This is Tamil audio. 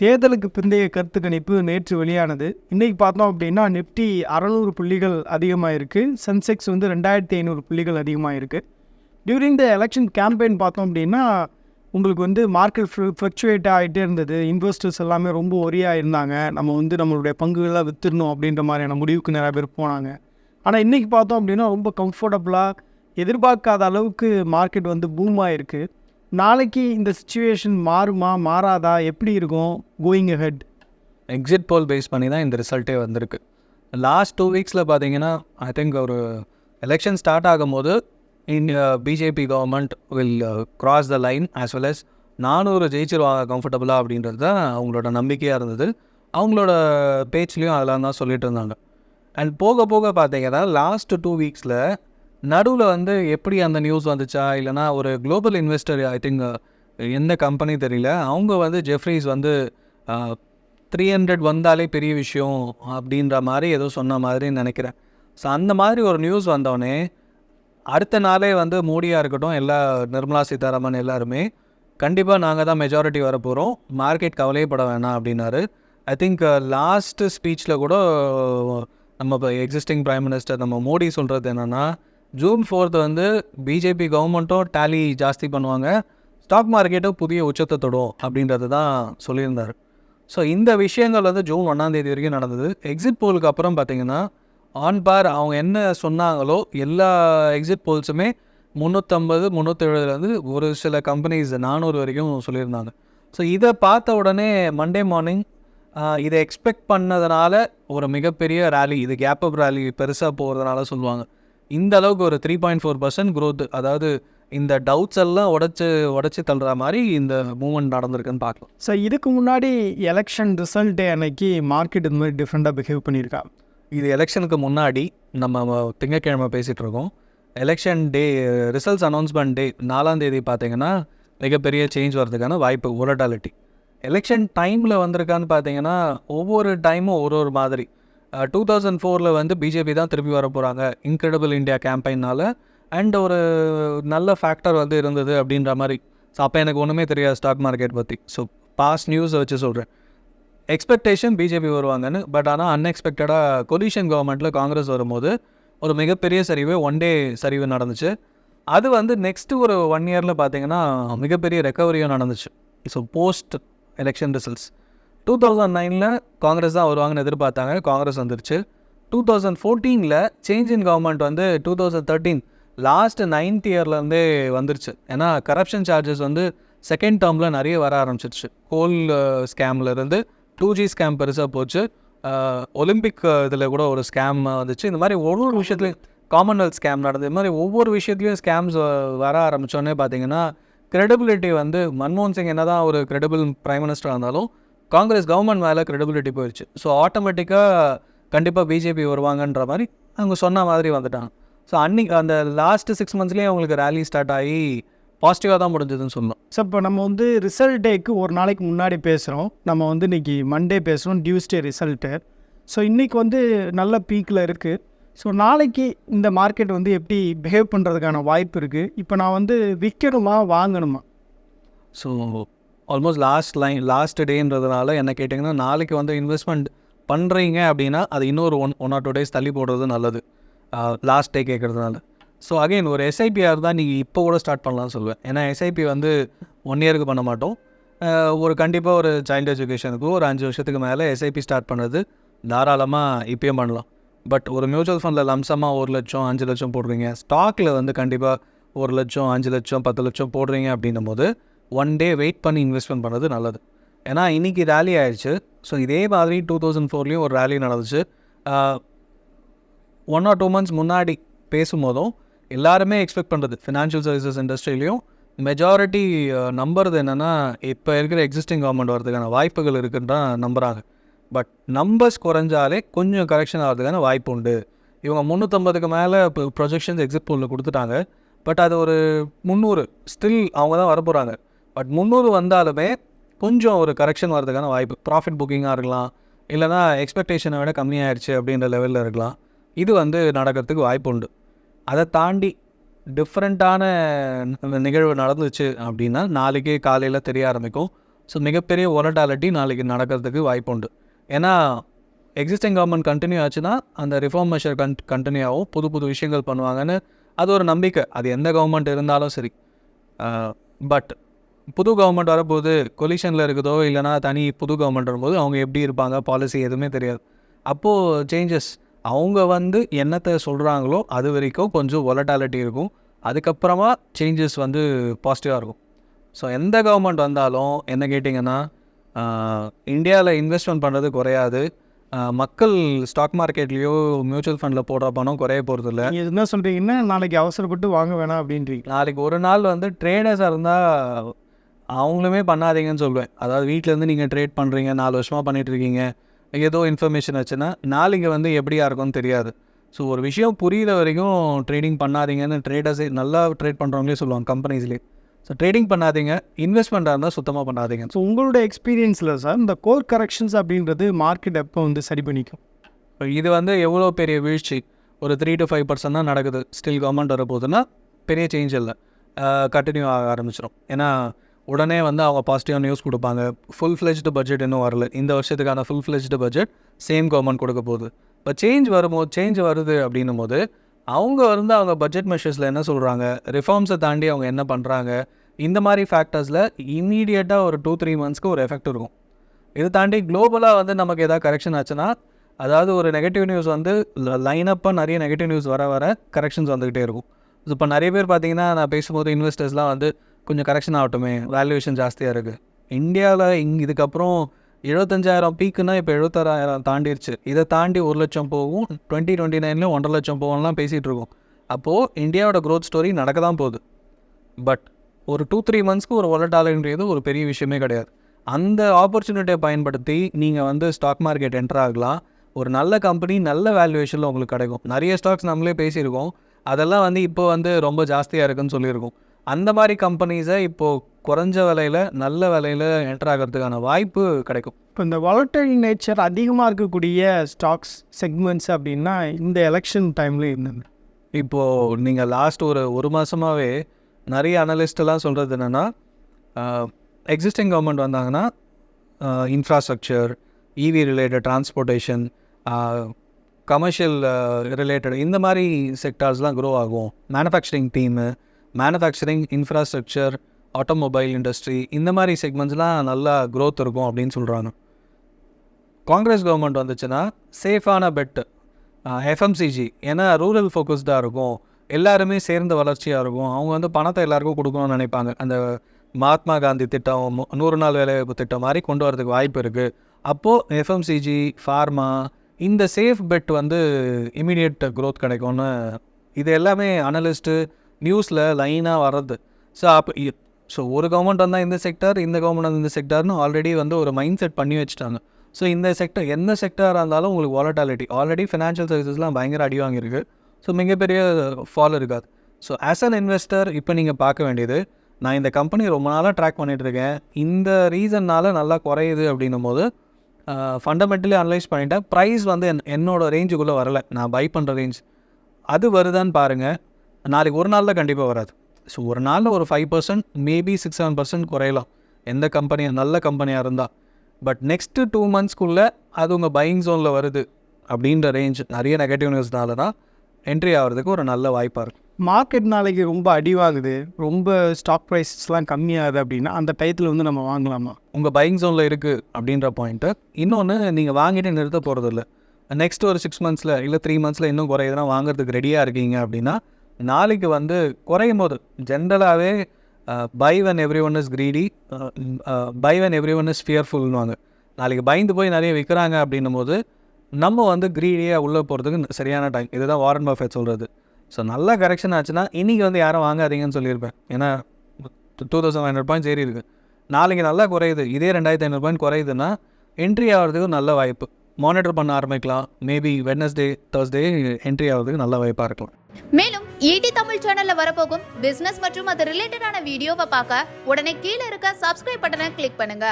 தேர்தலுக்கு பிந்தைய கருத்து கணிப்பு நேற்று வெளியானது. இன்றைக்கி பார்த்தோம் அப்படின்னா நிப்டி அறநூறு புள்ளிகள் அதிகமாக இருக்குது சென்செக்ஸ் வந்து ரெண்டாயிரத்தி ஐநூறு புள்ளிகள் அதிகமாக இருக்குது டியூரிங் த எலெக்ஷன் கேம்பெயின் பார்த்தோம் அப்படின்னா உங்களுக்கு வந்து மார்க்கெட் ஃப்ளக்சுவேட் ஆகிட்டே இருந்தது. இன்வெஸ்டர்ஸ் எல்லாமே ரொம்ப ஒரியாக இருந்தாங்க. நம்ம வந்து நம்மளுடைய பங்குகளாக வித்துடணும் அப்படின்ற மாதிரியான முடிவுக்கு நிறைய பேர் போனாங்க. ஆனால் இன்றைக்கி பார்த்தோம் அப்படின்னா ரொம்ப கம்ஃபர்டபுளாக எதிர்பார்க்காத அளவுக்கு மார்க்கெட் வந்து பூமாக இருக்குது நாளைக்கு இந்த சுச்சுவேஷன் மாறுமா மாறாதா? எப்படி இருக்கும்? Going ahead exit poll base பண்ணி தான் இந்த ரிசல்ட்டே வந்திருக்கு. லாஸ்ட் டூ வீக்ஸில் பார்த்தீங்கன்னா ஐ திங்க் ஒரு எலெக்ஷன் ஸ்டார்ட் ஆகும்போது in BJP government will cross the line as well as நானூறு ஜெயிச்சிருவாங்க கம்ஃபர்டபுளாக அப்படின்றது தான் அவங்களோட நம்பிக்கையாக இருந்தது. அவங்களோட பேச்சுலேயும் அதெல்லாம் தான் சொல்லிட்டு இருந்தாங்க. அண்ட் போக போக பார்த்தீங்கன்னா லாஸ்ட் டூ வீக்ஸில் நடுவில் வந்து எப்படி அந்த நியூஸ் வந்துச்சா? இல்லைனா ஒரு குளோபல் இன்வெஸ்டர் ஐ திங்க் எந்த கம்பெனி தெரியல. அவங்க வந்து ஜெஃப்ரிஸ் வந்து த்ரீ ஹண்ட்ரட் வந்தாலே பெரிய விஷயம் அப்படின்ற மாதிரி ஏதோ சொன்ன மாதிரி நினைக்கிறேன். ஸோ அந்த மாதிரி ஒரு நியூஸ் வந்தோடனே அடுத்த நாளே வந்து மோடியாக இருக்கட்டும் எல்லா நிர்மலா சீதாராமன் எல்லாருமே கண்டிப்பாக நாங்கள் தான் மெஜாரிட்டி வர போகிறோம் மார்க்கெட் கவலையப்பட வேணாம் அப்படின்னாரு. ஐ திங்க் லாஸ்ட்டு ஸ்பீச்சில் கூட நம்ம இப்போ எக்ஸிஸ்டிங் ப்ரைம் மினிஸ்டர் நம்ம மோடி சொல்கிறது என்னென்னா ஜூன் ஃபோர்த் வந்து பிஜேபி கவர்மெண்ட்டும் டேலி ஜாஸ்தி பண்ணுவாங்க. ஸ்டாக் மார்க்கெட்டும் புதிய உச்சத்தை தொடும் அப்படின்றது தான் சொல்லியிருந்தார். ஸோ இந்த விஷயங்கள் வந்து ஜூன் ஒன்றாந்தேதி வரைக்கும் நடந்தது. எக்ஸிட் போலுக்கு அப்புறம் பார்த்தீங்கன்னா ஆன் பார் அவங்க என்ன சொன்னாங்களோ எல்லா எக்ஸிட் போல்ஸுமே முந்நூற்றம்பது முந்நூற்றெழுபதுலேருந்து ஒரு சில கம்பெனிஸ் நானூறு வரைக்கும் சொல்லியிருந்தாங்க. ஸோ இதை பார்த்த உடனே மண்டே மார்னிங் இதை எக்ஸ்பெக்ட் பண்ணதுனால ஒரு மிகப்பெரிய ரேலி இது கேப் அப் ரேலி பெருசாக போகிறதுனால சொல்லுவாங்க. இந்த அளவுக்கு ஒரு three point four percent growth அதாவது இந்த டவுட்ஸ் எல்லாம் உடச்சி உடச்சி தள்ளுற மாதிரி இந்த மூமெண்ட் நடந்திருக்குன்னு பார்க்கலாம். ஸோ இதுக்கு முன்னாடி எலெக்ஷன் ரிசல்ட் டே அன்னைக்கு மார்க்கெட் இது மாதிரி டிஃப்ரெண்ட்டாக பிஹேவ் பண்ணியிருக்கா? இது எலெக்ஷனுக்கு முன்னாடி நம்ம திங்கட்கிழமை பேசிகிட்டு இருக்கோம். Election day results announcement day நாலாம் தேதி பார்த்தீங்கன்னா மிகப்பெரிய சேஞ்ச் வர்றதுக்கான வாய்ப்பு ஒரட்டாலிட்டி எலெக்ஷன் டைமில் வந்திருக்கான்னு பார்த்தீங்கன்னா ஒவ்வொரு டைமும் ஒரு ஒரு மாதிரி. டூ தௌசண்ட் ஃபோரில் வந்து பிஜேபி தான் திருப்பி வர போகிறாங்க இன்க்ரெடிபிள் இந்தியா கேம்பெயினால் அண்ட் ஒரு நல்ல ஃபேக்டர் வந்து இருந்தது அப்படின்ற மாதிரி. ஸோ அப்போ எனக்கு ஒன்றுமே தெரியாது ஸ்டாக் மார்க்கெட் பற்றி ஸோ பாஸ்ட் நியூஸை வச்சு சொல்கிறேன் எக்ஸ்பெக்டேஷன் பிஜேபி வருவாங்கன்னு பட் ஆனால் அன்எக்ஸ்பெக்டடாக கொலிஷன் கவர்மெண்ட்டில் காங்கிரஸ் வரும்போது ஒரு மிகப்பெரிய சரிவு ஒன் டே சரிவு நடந்துச்சு. அது வந்து நெக்ஸ்ட்டு ஒரு ஒன் இயரில் பார்த்தீங்கன்னா மிகப்பெரிய ரெக்கவரியும் நடந்துச்சு. So post election results two thousand நைனில் காங்கிரஸ் தான் வருவாங்கன்னு எதிர்பார்த்தாங்க. காங்கிரஸ் வந்துருச்சு. டூ தௌசண்ட் ஃபோர்டீனில் சேஞ்ச் இன் கவர்மெண்ட் வந்து two thousand thirteen last ninth இயர்லேருந்தே வந்துருச்சு. ஏன்னா கரப்ஷன் சார்ஜஸ் வந்து செகண்ட் டேர்மில் நிறைய வர ஆரம்பிச்சிருச்சு. கோல் uh, ஸ்கேம்லேருந்து டூ ஜி ஸ்கேம் பெருசாக போச்சு. Uh, ஒலிம்பிக் uh, இதில் கூட ஒரு ஸ்கேம் வந்துச்சு. இந்த மாதிரி ஒவ்வொரு விஷயத்துலையும் காமன்வெல்த் ஸ்கேம் நடந்தது. இது மாதிரி ஒவ்வொரு விஷயத்துலையும் ஸ்கேம்ஸ் வர ஆரம்பித்தோடனே பார்த்தீங்கன்னா க்ரெடிபிலிட்டி வந்து மன்மோகன் சிங் என்ன தான் ஒரு க்ரெடிபிள் ப்ரைம் மினிஸ்டராக இருந்தாலும் காங்கிரஸ் கவர்மெண்ட் மேலே க்ரெடிபிலிட்டி போயிடுச்சு ஸோ ஆட்டோமேட்டிக்காக கண்டிப்பாக பிஜேபி வருவாங்கன்ற மாதிரி அவங்க சொன்ன மாதிரி வந்துட்டாங்க. ஸோ அன்னைக்கு அந்த லாஸ்ட்டு சிக்ஸ் மந்த்ஸ்லேயே அவங்களுக்கு ரேலி ஸ்டார்ட் ஆகி பாசிட்டிவாக தான் முடிஞ்சதுன்னு சொல்லணும். ஸோ இப்போ நம்ம வந்து ரிசல்ட் டேக்கு ஒரு நாளைக்கு முன்னாடி பேசுகிறோம் நம்ம வந்து இன்றைக்கி மண்டே பேசுகிறோம் டியூஸ்டே ரிசல்ட்டு ஸோ இன்றைக்கி வந்து நல்ல பீக்கில் இருக்குது ஸோ நாளைக்கு இந்த மார்க்கெட் வந்து எப்படி பிஹேவ் பண்ணுறதுக்கான வாய்ப்பு இருக்குது இப்போ நான் வந்து விற்கணுமா வாங்கணுமா? So almost last line last டேன்றதுனால என்ன கேட்டிங்கன்னா நாளைக்கு வந்து இன்வெஸ்ட்மெண்ட் பண்ணுறீங்க அப்படின்னா அது இன்னொரு one one or two days தள்ளி போடுறது நல்லது. லாஸ்ட் டே கேட்குறதுனால ஸோ அகைன் ஒரு எஸ்ஐபிஆர் தான் நீங்கள் இப்போ கூட ஸ்டார்ட் பண்ணலாம்னு சொல்லுவேன். ஏன்னா எஸ்ஐபி வந்து ஒன் இயருக்கு பண்ண மாட்டோம். ஒரு கண்டிப்பாக ஒரு சைல்டு எஜுகேஷனுக்கு ஒரு அஞ்சு வருஷத்துக்கு மேலே எஸ்ஐபி ஸ்டார்ட் பண்ணுறது தாராளமாக இப்போயும் பண்ணலாம். பட் ஒரு மியூச்சுவல் ஃபண்டில் லம்சமாக ஒரு லட்சம் அஞ்சு லட்சம் போடுறீங்க. ஸ்டாக்கில் வந்து கண்டிப்பாக ஒரு லட்சம் அஞ்சு லட்சம் பத்து லட்சம் போடுறீங்க அப்படின்னும் போது ஒன் டே வெயிட் பண்ணி இன்வெஸ்ட்மெண்ட் பண்ணுறது நல்லது. ஏன்னா இன்றைக்கி ரேலி ஆயிடுச்சு. ஸோ இதே மாதிரி டூ தௌசண்ட் ஃபோர்லேயும் ஒரு ரேலி நடந்துச்சு. ஒன் ஆர் டூ மந்த்ஸ் முன்னாடி பேசும்போதும் எல்லாருமே எக்ஸ்பெக்ட் பண்ணுறது ஃபினான்ஷியல் சர்வீசஸ் இண்டஸ்ட்ரியிலையும் மெஜாரிட்டி நம்புறது என்னென்னா இப்போ இருக்கிற எக்ஸிஸ்டிங் கவர்மெண்ட் வரதுக்கான வாய்ப்புகள் இருக்குன்னு தான் நம்புகிறாங்க பட் நம்பர்ஸ் குறைஞ்சாலே கொஞ்சம் கரெக்ஷன் ஆகிறதுக்கான வாய்ப்பு உண்டு. இவங்க முந்நூற்றம்பதுக்கு மேலே இப்போ ப்ரொஜெக்ஷன்ஸ் எக்ஸிட் போலில் கொடுத்துட்டாங்க. பட் அது ஒரு முந்நூறு. ஸ்டில் அவங்க தான் வரப்போகிறாங்க பட் முந்நூறு வந்தாலுமே கொஞ்சம் ஒரு கரெக்ஷன் வரதுக்கான வாய்ப்பு. ப்ராஃபிட் புக்கிங்காக இருக்கலாம். இல்லைனா எக்ஸ்பெக்டேஷனை விட கம்மியாயிடுச்சு அப்படின்ற லெவலில் இருக்கலாம். இது வந்து நடக்கிறதுக்கு வாய்ப்பு உண்டு. அதை தாண்டி டிஃப்ரெண்ட்டான நிகழ்வு நடந்துச்சு அப்படின்னா நாளைக்கே காலையில் தெரிய ஆரம்பிக்கும். ஸோ மிகப்பெரிய ஒலட்டாலிட்டி நாளைக்கு நடக்கிறதுக்கு வாய்ப்பு உண்டு. ஏன்னா எக்ஸிஸ்டிங் கவர்மெண்ட் கண்டினியூ ஆச்சுன்னா அந்த ரிஃபார்ம் மெஷர் கன் கண்டினியூ ஆகும். புது புது விஷயங்கள் பண்ணுவாங்கன்னு அது ஒரு நம்பிக்கை. அது எந்த கவர்மெண்ட் இருந்தாலும் சரி. பட் புது கவர்மெண்ட் வரப்போது கொலிஷனில் இருக்குதோ இல்லைனா தனி புது கவர்மெண்ட் வரும்போது அவங்க எப்படி இருப்பாங்க பாலிசி எதுவுமே தெரியாது. அப்போது சேஞ்சஸ் அவங்க வந்து என்னத்தை சொல்கிறாங்களோ அது வரைக்கும் கொஞ்சம் ஒலட்டாலிட்டி இருக்கும். அதுக்கப்புறமா சேஞ்சஸ் வந்து பாசிட்டிவாக இருக்கும். ஸோ எந்த கவர்மெண்ட் வந்தாலும் என்ன கேட்டிங்கன்னா இந்தியாவில் இன்வெஸ்ட்மெண்ட் பண்ணுறது குறையாது. மக்கள் ஸ்டாக் மார்க்கெட்லேயோ மியூச்சுவல் ஃபண்டில் போடுற பணம் குறைய போகிறது இல்லை. நீங்கள் என்ன சொல்கிறீங்கன்னா நாளைக்கு அவசரப்பட்டு வாங்க வேணாம் அப்படின்றீங்க. நாளைக்கு ஒரு நாள் வந்து ட்ரேடர்ஸாக இருந்தால் அவங்களுமே பண்ணாதீங்கன்னு சொல்லுவேன் அதாவது வீட்டிலேருந்து நீங்கள் ட்ரேட் பண்ணுறீங்க நாலு வருஷமாக பண்ணிட்டு இருக்கீங்க ஏதோ இன்ஃபர்மேஷன் வச்சுன்னா நாளைக்கு வந்து எப்படியா இருக்கும்னு தெரியாது. ஸோ ஒரு விஷயம் புரியிற வரைக்கும் ட்ரேடிங் பண்ணாதீங்கன்னு ட்ரேடர்ஸே நல்லா ட்ரேட் பண்ணுறவங்களே சொல்லுவாங்க கம்பெனிஸ்லேயே ஸோ ட்ரேடிங் பண்ணாதீங்க இன்வெஸ்ட்மெண்ட்டாக இருந்தால் சுத்தமாக பண்ணாதீங்க. ஸோ உங்களோட எக்ஸ்பீரியன்ஸில் சார் இந்த கோர் கரெக்ஷன்ஸ் அப்படின்றது மார்க்கெட் எப்போ வந்து சரி பண்ணிக்கும்? இது வந்து எவ்வளோ பெரிய வீழ்ச்சி? ஒரு த்ரீ டு ஃபைவ் பர்சன்ட் தான் நடக்குது. ஸ்டில் கவர்மெண்ட் வரப்போகுதுன்னா பெரிய சேஞ்ச் இல்லை. கண்டினியூ ஆக ஆரம்பிச்சிடும் ஏன்னா உடனே வந்து அவங்க பாசிட்டிவாக நியூஸ் கொடுப்பாங்க. ஃபுல் ஃப்ளெஜ்டு பட்ஜெட் இன்னும் வரல. இந்த வருஷத்துக்கான full fledged budget same government கொடுக்க போகுது. இப்போ சேஞ்ச் வரும்போது சேஞ்ச் வருது அப்படின்னும் போது அவங்க வந்து அவங்க பட்ஜெட் மெஷர்ஸில் என்ன சொல்கிறாங்க ரிஃபார்ம்ஸை தாண்டி அவங்க என்ன பண்ணுறாங்க இந்த மாதிரி ஃபேக்டர்ஸில் இம்மீடியட்டாக ஒரு டூ த்ரீ மந்த்ஸ்க்கு ஒரு எஃபெக்ட் இருக்கும். இது தாண்டி குளோபலாக வந்து நமக்கு எதாவது கரெக்ஷன் ஆச்சுன்னா அதாவது ஒரு நெகட்டிவ் நியூஸ் வந்து லைனப்பாக நிறைய நெகட்டிவ் நியூஸ் வர வர கரெக்ஷன்ஸ் வந்துக்கிட்டே இருக்கும். ஸோ இப்போ நிறைய பேர் பார்த்தீங்கன்னா நான் பேசும்போது இன்வெஸ்டர்ஸ்லாம் வந்து கொஞ்சம் கரெக்ஷன் ஆகட்டுமே. வேல்யூவேஷன் ஜாஸ்தியாக இருக்குது இந்தியாவில் இங் இதுக்கப்புறம் எழுபத்தஞ்சாயிரம் பீக்குன்னா இப்போ எழுபத்தாறாயிரம் தாண்டிருச்சு. இதை தாண்டி ஒரு லட்சம் போகும். டுவெண்ட்டி டுவெண்ட்டி நைனில் ஒன்றரை லட்சம் போகும்லாம் பேசிகிட்டு இருக்கோம். அப்போது இந்தியாவோட க்ரோத் ஸ்டோரி நடக்க தான் போகுது. பட் ஒரு டூ த்ரீ மந்த்ஸ்க்கு ஒரு ஒலட்டாலுன்றது ஒரு பெரிய விஷயமே கிடையாது. அந்த ஆப்பர்ச்சுனிட்டியை பயன்படுத்தி நீங்கள் வந்து ஸ்டாக் மார்க்கெட் என்டர் ஆகலாம். ஒரு நல்ல கம்பெனி நல்ல வேல்யூவேஷனில் உங்களுக்கு கிடைக்கும். நிறைய ஸ்டாக்ஸ் நம்மளே பேசியிருக்கோம். அதெல்லாம் வந்து இப்போ வந்து ரொம்ப ஜாஸ்தியாக இருக்குன்னு சொல்லியிருக்கோம். அந்த மாதிரி கம்பெனிஸை இப்போது குறைஞ்ச விலையில் நல்ல விலையில் என்டர் ஆகிறதுக்கான வாய்ப்பு கிடைக்கும். இப்போ இந்த வாலட்டைல் நேச்சர் அதிகமாக இருக்கக்கூடிய ஸ்டாக்ஸ் செக்மெண்ட்ஸ் அப்படின்னா இந்த எலெக்ஷன் டைமில் இருந்தது. இப்போது நீங்கள் லாஸ்ட் ஒரு ஒரு மாதமாகவே நிறைய அனலிஸ்டெல்லாம் சொல்கிறது என்னென்னா எக்ஸிஸ்டிங் கவர்மெண்ட் வந்தாங்கன்னா infrastructure EV related transportation commercial related இந்த மாதிரி செக்டார்ஸ்லாம் க்ரோ ஆகும். மேனுஃபேக்சரிங் டீமு மேனுஃபேக்சரிங் இன்ஃப்ராஸ்ட்ரக்சர் ஆட்டோமொபைல் இண்டஸ்ட்ரி இந்த மாதிரி செக்மெண்ட்ஸ்லாம் நல்லா க்ரோத் இருக்கும் அப்படின்னு சொல்கிறாங்க காங்கிரஸ் கவர்மெண்ட் வந்துச்சுன்னா சேஃபான பெட்டு எஃப்எம்சிஜி ஏன்னா ரூரல் ஃபோக்கஸ்டாக இருக்கும். எல்லாருமே சேர்ந்த வளர்ச்சியாக இருக்கும். அவங்க வந்து பணத்தை எல்லாருக்கும் கொடுக்கணும்னு நினைப்பாங்க. அந்த மகாத்மா காந்தி திட்டம் நூறு நாள் வேலைவாய்ப்பு திட்டம் மாதிரி கொண்டு வரதுக்கு வாய்ப்பு இருக்குது அப்போது எஃப்எம்சிஜி ஃபார்மா இந்த சேஃப் பெட் வந்து இமீடியட் க்ரோத் கிடைக்கும்னு இது எல்லாமே அனலிஸ்ட்டு நியூஸில் லைனாக வர்றது. ஸோ அப்போ ஸோ ஒரு கவர்மெண்ட் வந்தால் இந்த செக்டர் இந்த கவர்மெண்ட் வந்து இந்த செக்டர்னு ஆல்ரெடி வந்து ஒரு மைண்ட் செட் பண்ணி வச்சுட்டாங்க. ஸோ இந்த செக்டர் எந்த செக்டராக இருந்தாலும் உங்களுக்கு வாலட்டாலிட்டி ஆல்ரெடி ஃபினான்ஷியல் சர்வீசஸ்லாம் பயங்கர அடி வாங்கியிருக்கு. ஸோ மிகப்பெரிய ஃபால் இருக்காது. ஸோ ஆஸ் அன் இன்வெஸ்டர் இப்போ நீங்கள் பார்க்க வேண்டியது நான் இந்த கம்பெனி ரொம்ப நாளாக ட்ராக் பண்ணிகிட்ருக்கேன் இருக்கேன். இந்த ரீசன்னால் நல்லா குறையுது அப்படின்னும் போது ஃபண்டமெண்டலி அனலைஸ் பண்ணிட்டேன் ப்ரைஸ் வந்து என் என்னோடய ரேஞ்சுக்குள்ளே வரலை. நான் பை பண்ணுற ரேஞ்ச் அது வருதான்னு பாருங்கள் நாளைக்கு ஒரு நாளில் கண்டிப்பாக வராது. ஸோ ஒரு நாளில் ஒரு five percent maybe six seven percent குறையலாம். எந்த கம்பெனி நல்ல கம்பெனியாக இருந்தால் பட் நெக்ஸ்ட்டு டூ மந்த்ஸ்க்குள்ளே அது உங்கள் பையிங் ஜோனில் வருது அப்படின்ற ரேஞ்ச் நிறைய நெகட்டிவ் நியூஸ்னால தான் என்ட்ரி ஆகிறதுக்கு ஒரு நல்ல வாய்ப்பாக இருக்கும். மார்க்கெட் நாளைக்கு ரொம்ப அடி வாங்குது ரொம்ப ஸ்டாக் ப்ரைஸஸ்லாம் கம்மியாகுது அப்படின்னா அந்த டயத்தில் வந்து நம்ம வாங்கலாமா? உங்கள் பையிங் ஜோனில் இருக்குது அப்படின்ற பாயிண்ட்டு இன்னொன்று நீங்கள் வாங்கிட்டு நிறுத்த போகிறது இல்லை நெக்ஸ்ட் ஒரு சிக்ஸ் மந்த்ஸில் இல்லை த்ரீ மந்த்ஸில் இன்னும் குறையுதுன்னா வாங்குறதுக்கு ரெடியாக இருக்கீங்க அப்படின்னா நாளைக்கு வந்து குறையும் போது ஜென்ரலாகவே buy when everyone is greedy buy when everyone is ஃபியர்ஃபுல்னுவாங்க நாளைக்கு பயந்து போய் நிறைய விற்கிறாங்க அப்படின்னும் போது நம்ம வந்து க்ரீடியாக உள்ளே போகிறதுக்கு சரியான டைம் இதுதான் வாரன் பஃபெட் சொல்கிறது ஸோ நல்ல கரெக்ஷன் ஆச்சுன்னா இன்றைக்கி வந்து யாரும் வாங்காதீங்கன்னு சொல்லியிருப்பேன். ஏன்னா டூ தௌசண்ட் ஹண்ட்ரட் பாயிண்ட் ஏறி இருக்கு. நாளைக்கு நல்லா குறையுது. இதே ரெண்டாயிரத்தி ஐநூறு பாயிண்ட் குறையுதுன்னா என்ட்ரி ஆகிறதுக்கு நல்ல வாய்ப்பு. மானிட்டர் பண்ண ஆரம்பிக்கலாம். மேபி வெட்னஸ்டே தேர்ஸ்டே என்ட்ரி ஆகிறதுக்கு நல்ல வாய்ப்பாக இருக்கலாம். மேலும் ஈடி தமிழ் சேனல்ல வரப்போகும் பிசினஸ் மற்றும் அது ரிலேட்டடான வீடியோவை பார்க்க உடனே கீழே இருக்க சப்ஸ்கிரைப் பட்டனை கிளிக் பண்ணுங்க.